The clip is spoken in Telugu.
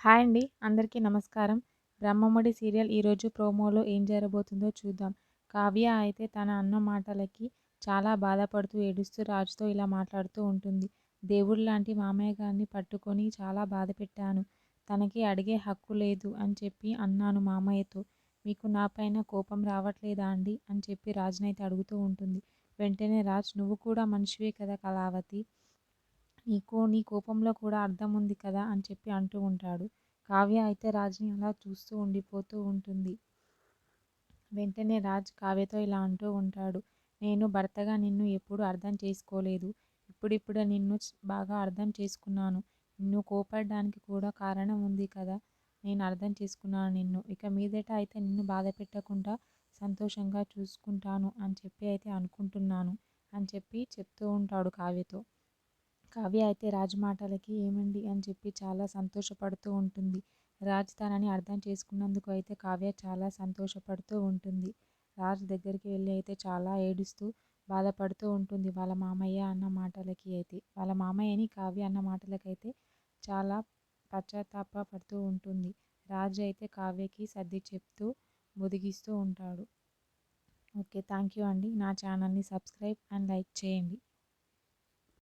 హాయ్ అండి. అందరికీ నమస్కారం. బ్రహ్మముడి సీరియల్ ఈరోజు ప్రోమోలో ఏం జరగబోతుందో చూద్దాం. కావ్య అయితే తన అన్న మాటలకి చాలా బాధపడుతూ ఏడుస్తూ రాజుతో ఇలా మాట్లాడుతూ ఉంటుంది. దేవుడు లాంటి మామయ్య గారిని పట్టుకొని చాలా బాధ పెట్టాను. తనకి అడిగే హక్కు లేదు అని చెప్పి అన్నాను మామయ్యతో. మీకు నాపైన కోపం రావట్లేదా అండి? అని చెప్పి రాజునైతే అడుగుతూ ఉంటుంది. వెంటనే రాజ్ నువ్వు కూడా మనిషివే కదా కళావతి? నీకో నీ కోపంలో కూడా అర్థం ఉంది కదా అని చెప్పి అంటూ ఉంటాడు. కావ్య అయితే రాజుని అలా చూస్తూ ఉండిపోతూ ఉంటుంది. వెంటనే రాజ్ కావ్యతో ఇలా అంటూ ఉంటాడు. నేను భర్తగా నిన్ను ఎప్పుడు అర్థం చేసుకోలేదు. ఇప్పుడిప్పుడే నిన్ను బాగా అర్థం చేసుకున్నాను. నిన్ను కోపడడానికి కూడా కారణం ఉంది కదా. నేను అర్థం చేసుకున్నాను నిన్ను. ఇక మీదట అయితే నిన్ను బాధ పెట్టకుండా సంతోషంగా చూసుకుంటాను అని చెప్పి అయితే అనుకుంటున్నాను అని చెప్పి చెప్తూ ఉంటాడు కావ్యతో. కావ్య అయితే రాజు మాటలకి ఏమండి అని చెప్పి చాలా సంతోషపడుతూ ఉంటుంది. రాజ్ తనని అర్థం చేసుకున్నందుకు అయితే కావ్య చాలా సంతోషపడుతూ ఉంటుంది. రాజ్ దగ్గరికి వెళ్ళి అయితే చాలా ఏడుస్తూ బాధపడుతూ ఉంటుంది వాళ్ళ మామయ్య అన్న మాటలకి అయితే. వాళ్ళ మామయ్యని కావ్య అన్న మాటలకైతే చాలా పశ్చాత్తాప పడుతూ ఉంటుంది. రాజు అయితే కావ్యకి సర్ది చెప్తూ ముదిగిస్తూ ఉంటాడు. ఓకే థ్యాంక్ యూ అండి. నా ఛానల్ని సబ్స్క్రైబ్ అండ్ లైక్ చేయండి.